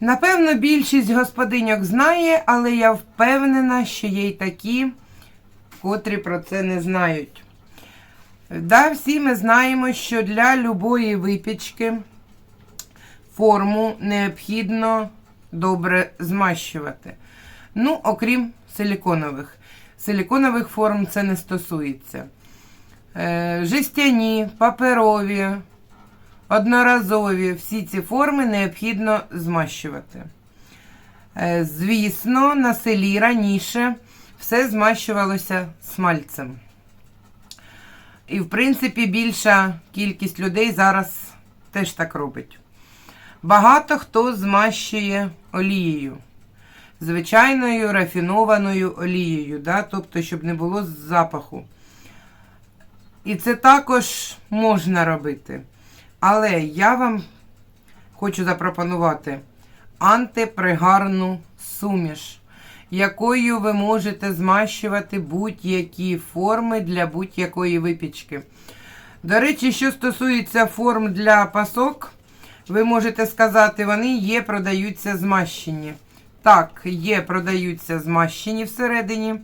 Напевно, більшість господиньок знає, але я впевнена, що є й такі, котрі про це не знають. Да, всі ми знаємо, що для любої випічки форму необхідно добре змащувати. Ну, окрім силіконових. Силіконових форм це не стосується. Е, жестяні, паперові, одноразові всі ці форми необхідно змащувати. Е, Звісно, на селі раніше все змащувалося смальцем. І, в принципі, більша кількість людей зараз теж так робить. Багато хто змащує олією. Звичайною рафінованою олією, да? тобто, щоб не було запаху. І це також можна робити. Але я вам хочу запропонувати антипригарну суміш, якою ви можете змащувати будь-які форми для будь-якої випічки. До речі, що стосується форм для пасок, ви можете сказати, вони є, продаються змащені. Так, є, продаються змащені всередині.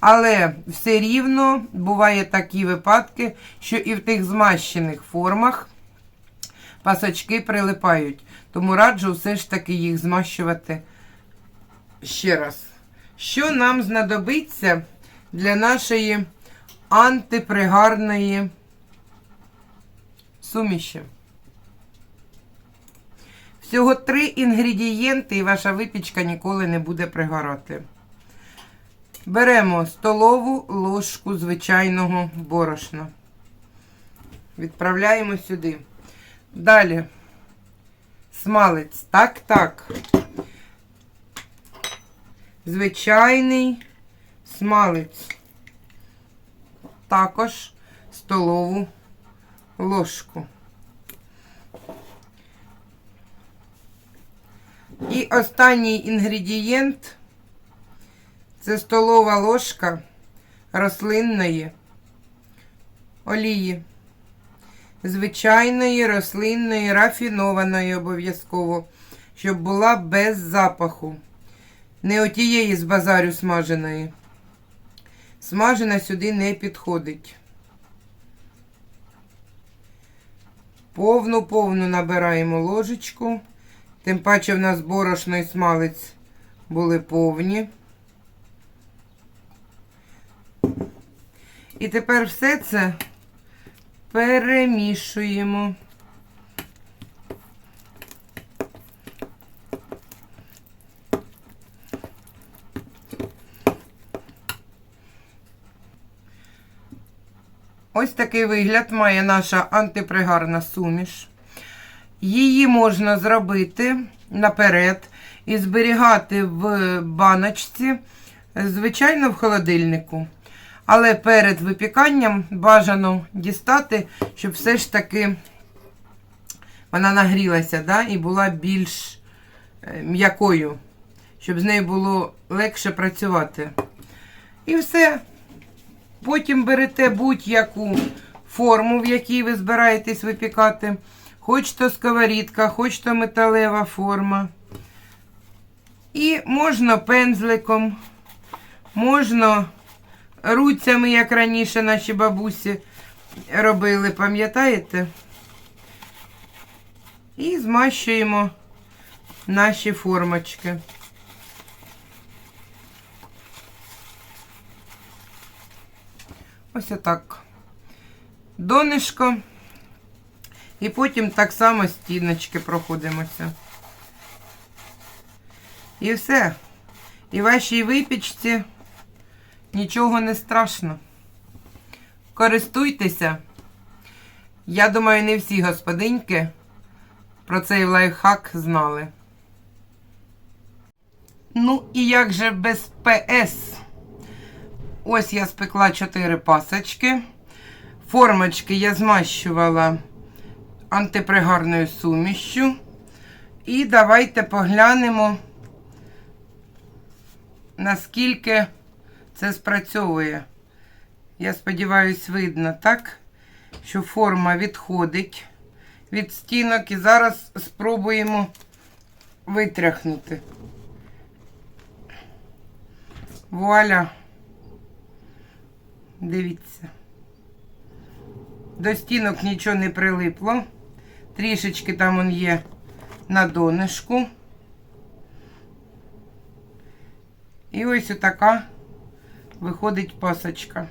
Але все рівно буває такі випадки, що і в тих змащених формах пасочки прилипають. Тому раджу все ж таки їх змащувати ще раз. Що нам знадобиться для нашої антипригарної суміші? Всього три інгредієнти, і ваша випічка ніколи не буде пригорати. Беремо столову ложку звичайного борошна. Відправляємо сюди. Далі смалець. Так, так. Звичайний смалець. Також столову ложку. І останній інгредієнт це столова ложка рослинної олії. Звичайної рослинної, рафінованої обов'язково, щоб була без запаху. Не отієї з базарю смаженої. Смажена сюди не підходить. Повну-повну набираємо ложечку. Тим паче в нас борошно і смалець були повні. І тепер все це перемішуємо. Ось такий вигляд має наша антипригарна суміш. Її можна зробити наперед і зберігати в баночці, звичайно, в холодильнику. Але перед випіканням бажано дістати, щоб все ж таки вона нагрілася да, і була більш е, м'якою, щоб з нею було легше працювати. І все. Потім берете будь-яку форму, в якій ви збираєтесь випікати. Хоч то сковорідка, хоч то металева форма. І можна пензликом, можна руцями, як раніше наші бабусі робили, пам'ятаєте? І змащуємо наші формочки. Ось отак. Донишко. І потім так само стіночки проходимося. І все. І вашій випічці нічого не страшно. Користуйтеся. Я думаю, не всі господиньки про цей лайфхак знали. Ну, і як же без ПС? Ось я спекла 4 пасочки. Формочки я змащувала антипригарною сумішчю. І давайте поглянемо, наскільки це спрацьовує. Я сподіваюся, видно, так? Що форма відходить від стінок. І зараз спробуємо витряхнути. Вуаля. Дивіться. До стінок нічого не прилипло. Трішечки там он є на донышку. І ось отака виходить пасочка.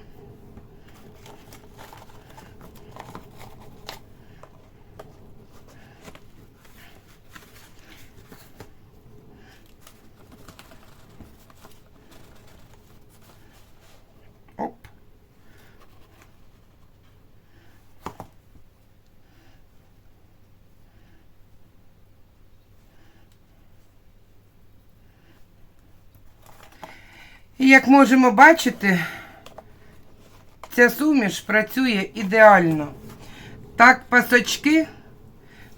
І як можемо бачити, ця суміш працює ідеально. Так пасочки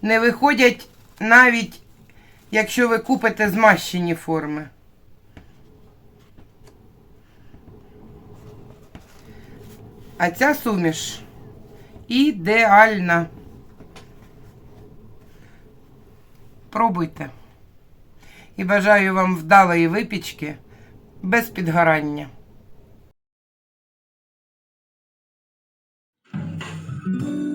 не виходять навіть, якщо ви купите змащені форми. А ця суміш ідеальна. Пробуйте. І бажаю вам вдалої випічки без підгорання. Thank you.